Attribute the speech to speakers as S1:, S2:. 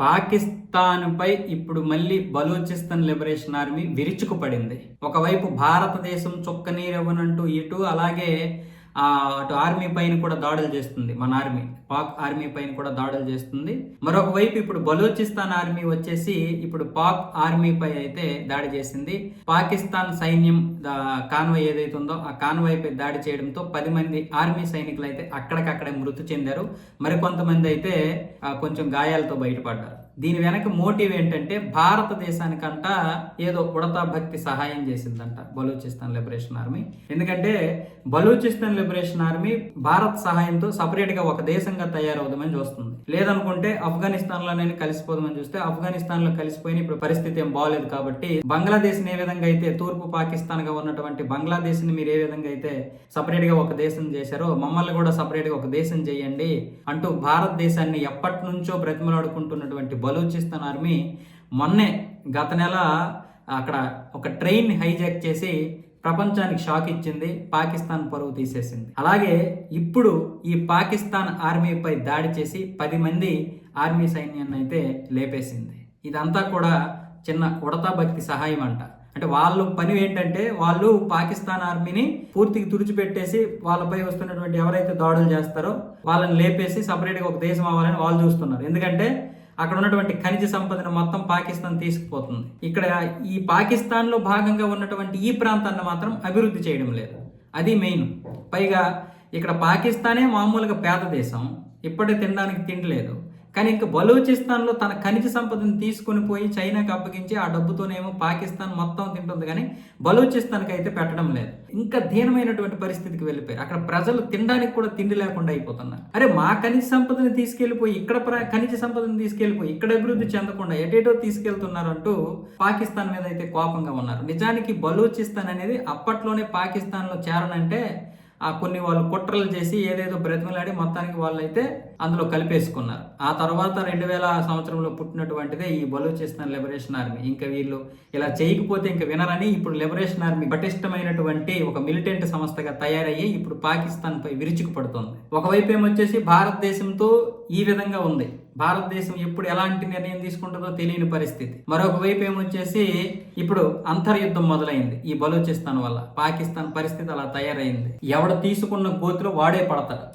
S1: పాకిస్తాన్పై ఇప్పుడు మళ్ళీ Balochistan liberation army విరుచుకుపడింది. ఒకవైపు భారతదేశం చొక్క ఇటు అలాగే అటు ఆర్మీ పైన కూడా దాడులు చేస్తుంది. మన ఆర్మీ పాక్ ఆర్మీ పైన కూడా దాడులు చేస్తుంది. మరొక వైపు ఇప్పుడు బలూచిస్తాన్ ఆర్మీ వచ్చేసి ఇప్పుడు పాక్ ఆర్మీ పై అయితే దాడి చేసింది. పాకిస్తాన్ సైన్యం దా- కాన్వాయ్ ఏదైతే ఉందో ఆ కాన్వాయ్ పై దాడి చేయడంతో పది మంది ఆర్మీ సైనికులు అయితే అక్కడికక్కడే మృతి చెందారు. మరికొంతమంది అయితే కొంచెం గాయాలతో బయటపడ్డారు. దీని వెనక మోటివ్ ఏంటంటే భారతదేశానికంట ఏదో ఉడతా భక్తి సహాయం చేసిందంట బలూచిస్తాన్ లిబరేషన్ ఆర్మీ. ఎందుకంటే బలూచిస్తాన్ లిబరేషన్ ఆర్మీ భారత్ సహాయంతో సపరేట్గా ఒక దేశంగా తయారవుదామని చూస్తుంది. లేదనుకుంటే ఆఫ్ఘనిస్తాన్లోనే కలిసిపోదామని చూస్తే ఆఫ్ఘనిస్తాన్లో కలిసిపోయిన ఇప్పుడు పరిస్థితి ఏం బాగలేదు కాబట్టి బంగ్లాదేశ్ ఏ విధంగా అయితే తూర్పు పాకిస్తాన్గా ఉన్నటువంటి బంగ్లాదేశ్ని మీరు ఏ విధంగా అయితే సపరేట్గా ఒక దేశం చేశారో మమ్మల్ని కూడా సపరేట్గా ఒక దేశం చేయండి అంటూ భారతదేశాన్ని ఎప్పటి నుంచో బ్రతిమలాడుకుంటున్నటువంటి బలూచిస్తాన్ ఆర్మీ మొన్నే గత నెల అక్కడ ఒక ట్రైన్ హైజాక్ చేసి ప్రపంచానికి షాక్ ఇచ్చింది పాకిస్తాన్ పరువు తీసేసింది. అలాగే ఇప్పుడు ఈ పాకిస్తాన్ ఆర్మీపై దాడి చేసి పది మంది ఆర్మీ సైన్యాన్ని అయితే లేపేసింది. ఇదంతా కూడా చిన్న ఉడతా భక్తి సహాయం అంట. అంటే వాళ్ళు పని ఏంటంటే వాళ్ళు పాకిస్తాన్ ఆర్మీని పూర్తిగా తుడిచిపెట్టేసి వాళ్ళపై వస్తున్నటువంటి ఎవరైతే దాడులు చేస్తారో వాళ్ళని లేపేసి సపరేట్గా ఒక దేశం అవ్వాలని వాళ్ళు చూస్తున్నారు. ఎందుకంటే అక్కడ ఉన్నటువంటి ఖనిజ సంపదను మొత్తం పాకిస్తాన్ తీసుకుపోతుంది. ఇక్కడ ఈ పాకిస్తాన్లో భాగంగా ఉన్నటువంటి ఈ ప్రాంతాన్ని మాత్రం అభివృద్ధి చేయడం లేదు. అది మెయిన్. పైగా ఇక్కడ పాకిస్తానే మామూలుగా పేద దేశం. ఇప్పటి తినడానికి తిండి లేదు. కానీ ఇంకా బలూచిస్తాన్లో తన ఖనిజ సంపదను తీసుకుని పోయి చైనాకి అప్పగించి ఆ డబ్బుతోనేమో పాకిస్తాన్ మొత్తం తింటుంది కానీ బలూచిస్తాన్కి అయితే పెట్టడం లేదు. ఇంకా దీనమైనటువంటి పరిస్థితికి వెళ్ళిపోయారు. అక్కడ ప్రజలు తినడానికి కూడా తిండి లేకుండా అయిపోతున్నారు. అరే మా ఖనిజ సంపదను తీసుకెళ్ళిపోయి ఇక్కడ ప్ర- ఖనిజ సంపదను తీసుకెళ్ళిపోయి ఇక్కడ అభివృద్ధి చెందకుండా ఎటేటో తీసుకెళ్తున్నారు అంటూ పాకిస్తాన్ మీద అయితే కోపంగా ఉన్నారు. నిజానికి బలూచిస్తాన్ అనేది అప్పట్లోనే పాకిస్తాన్లో చేరనంటే ఆ కొన్ని వాళ్ళు కుట్రలు చేసి ఏదేదో బ్రతిమలాడి మొత్తానికి వాళ్ళైతే అందులో కలిపేసుకున్నారు. ఆ తర్వాత రెండు వేల సంవత్సరంలో పుట్టినటువంటిదే ఈ బలూచిస్తాన్ లిబరేషన్ ఆర్మీ ఇంకా వీళ్ళు ఇలా చేయకపోతే ఇంకా వినరని ఇప్పుడు లిబరేషన్ ఆర్మీ పటిష్టమైనటువంటి ఒక మిలిటెంట్ సంస్థగా తయారయ్యి ఇప్పుడు పాకిస్తాన్ పై విరుచుకుపడుతోంది. ఒకవైపు ఏమొచ్చేసి భారతదేశంతో ఈ విధంగా ఉంది. భారతదేశం ఎప్పుడు ఎలాంటి నిర్ణయం తీసుకుంటుందో తెలియని పరిస్థితి. మరొక వైపు ఏమొచ్చేసి ఇప్పుడు అంతర్యుద్ధం మొదలైంది. ఈ బలూచిస్తాన్ వల్ల పాకిస్తాన్ పరిస్థితి అలా తయారైంది. ఎవడు తీసుకున్న గోతులు వాడే పడతాడు